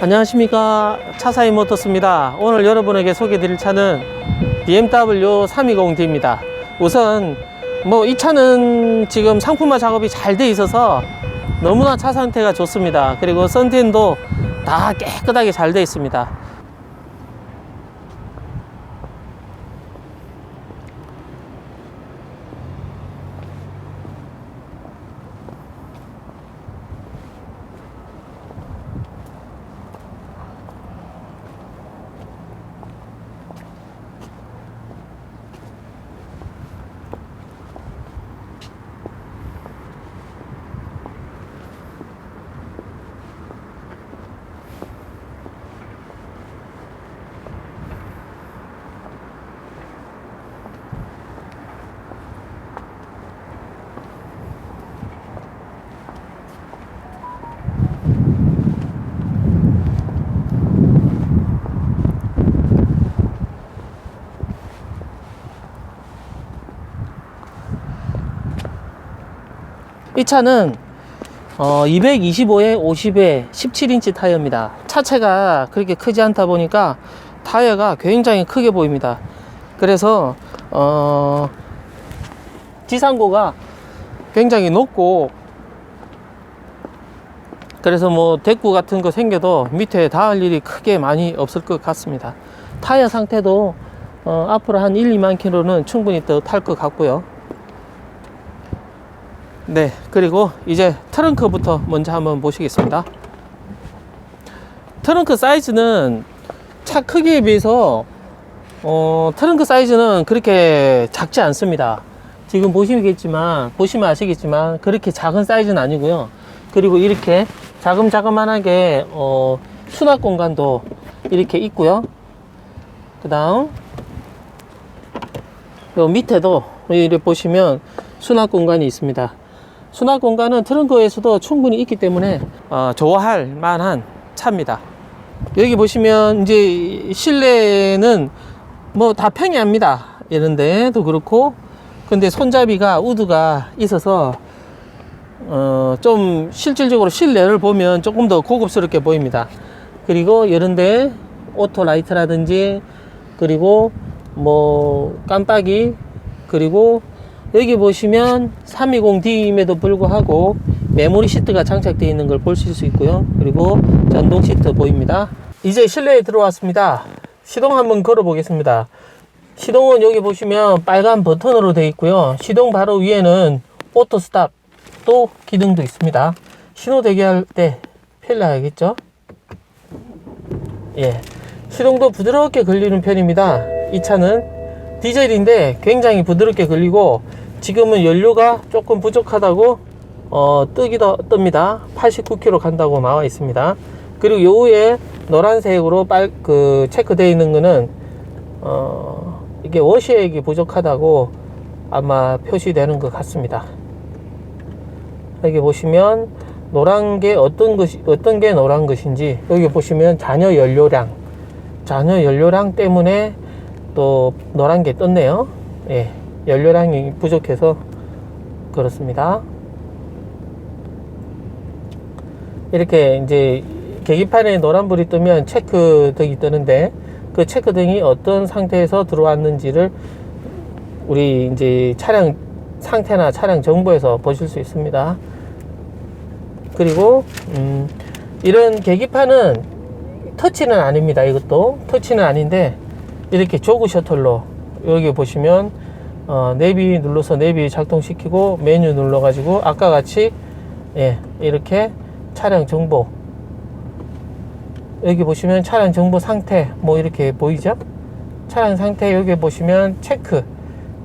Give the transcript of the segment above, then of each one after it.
안녕하십니까. 차사이 모터스입니다. 오늘 여러분에게 소개 드릴 차는 BMW 320D입니다. 우선 뭐 이 차는 지금 상품화 작업이 잘 돼 있어서 너무나 차 상태가 좋습니다. 그리고 썬텐도 다 깨끗하게 잘 돼 있습니다 차는 어, 225에 50에 17인치 타이어입니다. 차체가 그렇게 크지 않다 보니까 타이어가 굉장히 크게 보입니다. 그래서 어, 지상고가 굉장히 높고 그래서 뭐 대구 같은 거 생겨도 밑에 닿을 일이 크게 많이 없을 것 같습니다. 타이어 상태도 어, 앞으로 한 1, 2만 킬로는 충분히 더 탈 것 같고요. 네, 그리고 이제 트렁크부터 먼저 한번 보시겠습니다. 트렁크 사이즈는 차 크기에 비해서 어, 트렁크 사이즈는 그렇게 작지 않습니다. 지금 보시겠지만 보시면 아시겠지만 그렇게 작은 사이즈는 아니고요. 그리고 이렇게 자금자금만하게 어, 수납 공간도 이렇게 있고요. 그 다음 요 밑에도 이렇게 보시면 수납 공간이 있습니다. 수납 공간은 트렁크에서도 충분히 있기 때문에 어, 좋아할 만한 차입니다. 여기 보시면 이제 실내는 뭐 다 평이합니다. 이런데도 그렇고 근데 손잡이가 우드가 있어서 어, 좀 실질적으로 실내를 보면 조금 더 고급스럽게 보입니다. 그리고 이런데 오토 라이트라든지 그리고 뭐 깜빡이 그리고 여기 보시면 320D임에도 불구하고 메모리 시트가 장착되어 있는 걸 보실 수 있고요. 그리고 전동 시트 보입니다. 이제 실내에 들어왔습니다. 시동 한번 걸어 보겠습니다. 시동은 여기 보시면 빨간 버튼으로 되어 있고요. 시동 바로 위에는 오토 스탑 또 기능도 있습니다. 신호 대기할 때 편리하겠죠? 예. 시동도 부드럽게 걸리는 편입니다. 이 차는 디젤인데 굉장히 부드럽게 걸리고 지금은 연료가 조금 부족하다고 어, 뜨기도 뜹니다. 89km 간다고 나와 있습니다. 그리고 요 위에 노란색으로 빨, 그, 체크되어 있는 거는, 어, 이게 워시액이 부족하다고 아마 표시되는 것 같습니다. 여기 보시면 노란 게 어떤 것이, 어떤 게 노란 것인지 여기 보시면 잔여 연료량, 잔여 연료량 때문에 또 노란 게 떴네요. 예. 연료량이 부족해서 그렇습니다. 이렇게 이제 계기판에 노란불이 뜨면 체크등이 뜨는데 그 체크등이 어떤 상태에서 들어왔는지를 우리 이제 차량 상태나 차량 정보에서 보실 수 있습니다. 그리고 음, 이런 계기판은 터치는 아닙니다. 이것도 터치는 아닌데 이렇게 조그 셔틀로 여기 보시면 어, 내비 눌러서 내비 작동시키고 메뉴 눌러가지고 아까 같이 예, 이렇게 차량 정보. 여기 보시면 차량 정보 상태 뭐 이렇게 보이죠? 차량 상태 여기 보시면 체크.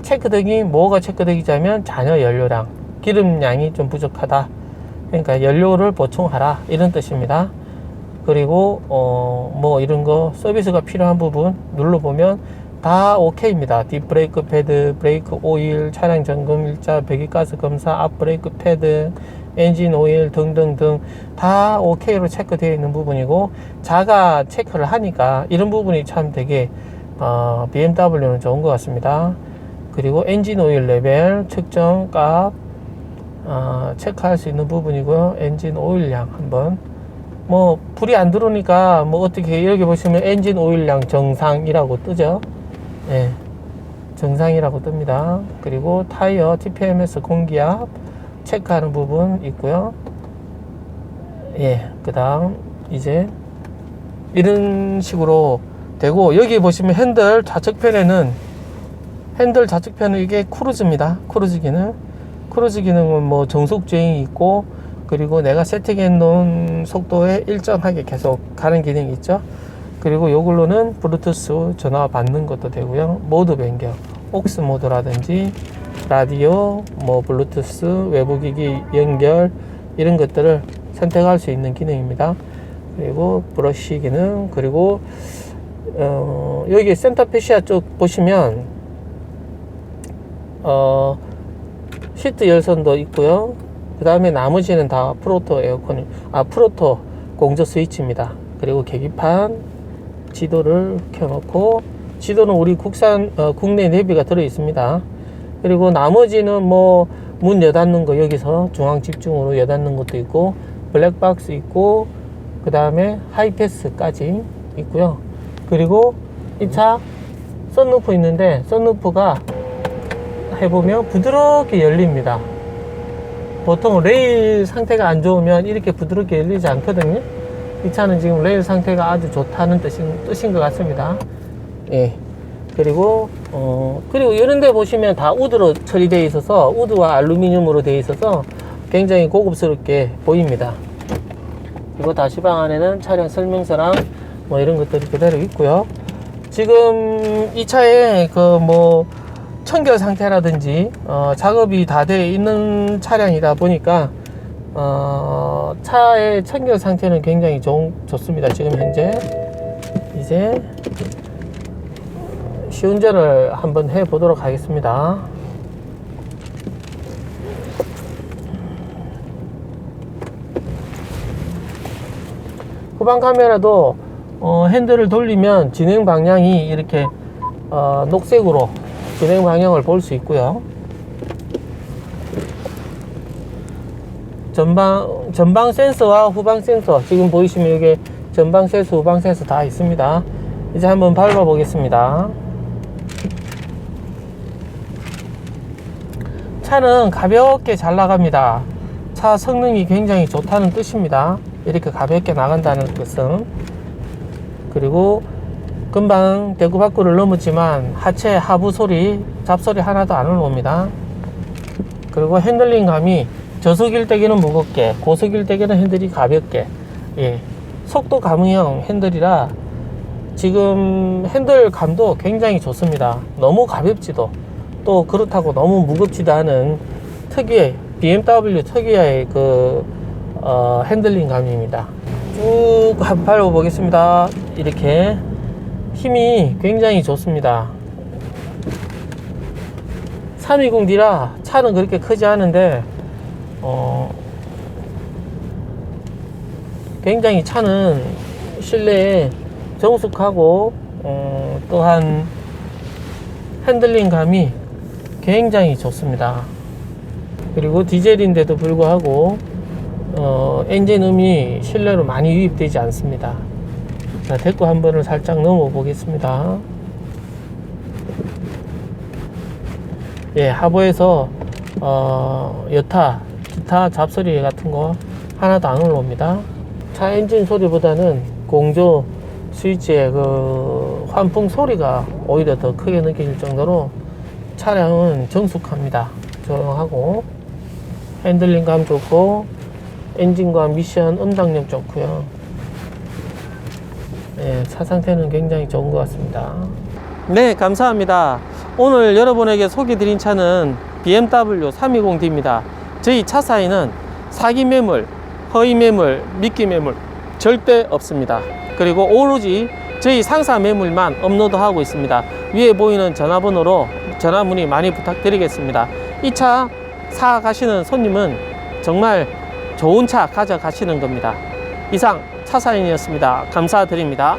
체크등이 뭐가 체크되기자면 잔여 연료량 기름량이 좀 부족하다. 그러니까 연료를 보충하라. 이런 뜻입니다. 그리고 어 뭐 이런 거 서비스가 필요한 부분 눌러보면 다 오케이입니다. 뒷브레이크 패드 브레이크 오일 차량 점검 일자 배기가스 검사 앞 브레이크 패드 엔진 오일 등등등 다 오케이로 체크되어 있는 부분이고 자가 체크를 하니까 이런 부분이 참 되게 어, BMW는 좋은 것 같습니다. 그리고 엔진 오일 레벨 측정 값 어, 체크할 수 있는 부분이고요. 엔진 오일량 한번. 뭐 불이 안 들어오니까 뭐 어떻게 여기 보시면 엔진 오일량 정상이라고 뜨죠. 예. 정상이라고 뜹니다. 그리고 타이어 TPMS 공기압 체크하는 부분 있고요. 예. 그 다음 이제 이런 식으로 되고 여기 보시면 핸들 좌측편에는 핸들 좌측편은 이게 크루즈입니다. 크루즈 기능. 크루즈 기능은 뭐 정속 주행이 있고 그리고 내가 세팅해 놓은 속도에 일정하게 계속 가는 기능이 있죠. 그리고 요걸로는 블루투스 전화 받는 것도 되고요. 모드 변경, 옥스 모드라든지 라디오, 뭐 블루투스, 외부 기기 연결 이런 것들을 선택할 수 있는 기능입니다. 그리고 브러쉬 기능, 그리고 어, 여기 센터 페시아 쪽 보시면 어, 시트 열선도 있고요. 그 다음에 나머지는 다 프로토 에어컨이, 아, 프로토 공조 스위치입니다. 그리고 계기판, 지도를 켜놓고, 지도는 우리 국산, 어, 국내 내비가 들어 있습니다. 그리고 나머지는 뭐, 문 여닫는 거 여기서 중앙 집중으로 여닫는 것도 있고, 블랙박스 있고, 그 다음에 하이패스까지 있고요. 그리고 이 차 썬루프 있는데, 썬루프가 해보면 부드럽게 열립니다. 보통 레일 상태가 안 좋으면 이렇게 부드럽게 열리지 않거든요. 이 차는 지금 레일 상태가 아주 좋다는 뜻인, 뜻인 것 같습니다. 예. 그리고, 어, 그리고 이런 데 보시면 다 우드로 처리되어 있어서, 우드와 알루미늄으로 되어 있어서 굉장히 고급스럽게 보입니다. 그리고 다시방 안에는 차량 설명서랑 뭐 이런 것들이 그대로 있고요. 지금 이 차에 그 뭐 청결 상태라든지 어, 작업이 다 돼 있는 차량이다 보니까 어, 차의 청결 상태는 굉장히 좋, 좋습니다. 지금 현재 이제 시운전을 한번 해 보도록 하겠습니다. 후방 카메라도 어, 핸들을 돌리면 진행 방향이 이렇게 어, 녹색으로 진행 방향을 볼 수 있고요. 전방 전방 센서와 후방 센서 지금 보이시면 이게 전방 센서, 후방 센서 다 있습니다. 이제 한번 밟아 보겠습니다. 차는 가볍게 잘 나갑니다. 차 성능이 굉장히 좋다는 뜻입니다. 이렇게 가볍게 나간다는 것은 그리고 금방 대구 밖으를 넘었지만 하체 하부 소리 잡소리 하나도 안 올라옵니다 그리고 핸들링 감이 저속일 때기는 무겁게 고속일 때기는 핸들이 가볍게. 예. 속도 감응형 핸들이라 지금 핸들 감도 굉장히 좋습니다. 너무 가볍지도. 또 그렇다고 너무 무겁지도 않은 특유의 BMW 특유의 그 어, 핸들링 감입니다. 쭉 한번 밟아 보겠습니다. 이렇게 힘이 굉장히 좋습니다. 320D라 차는 그렇게 크지 않은데 어, 굉장히 차는 실내에 정숙하고 어, 또한 핸들링 감이 굉장히 좋습니다 그리고 디젤인데도 불구하고 어, 엔진 음이 실내로 많이 유입되지 않습니다 자, 데코 한 번을 살짝 넘어 보겠습니다. 예, 하부에서 어, 여타, 기타 잡소리 같은 거 하나도 안 올라옵니다. 차 엔진 소리보다는 공조 스위치의 그 환풍 소리가 오히려 더 크게 느껴질 정도로 차량은 정숙합니다. 조용하고 핸들링감 좋고 엔진과 미션 음당력 좋고요. 네, 차 상태는 굉장히 좋은 것 같습니다. 네, 감사합니다. 오늘 여러분에게 소개드린 차는 BMW 320D입니다. 저희 차 사이는 사기 매물, 허위 매물, 미끼 매물 절대 없습니다. 그리고 오로지 저희 상사 매물만 업로드하고 있습니다. 위에 보이는 전화번호로 전화 문의 많이 부탁드리겠습니다. 이 차 사 가시는 손님은 정말 좋은 차 가져가시는 겁니다. 이상 차사인이었습니다. 감사드립니다.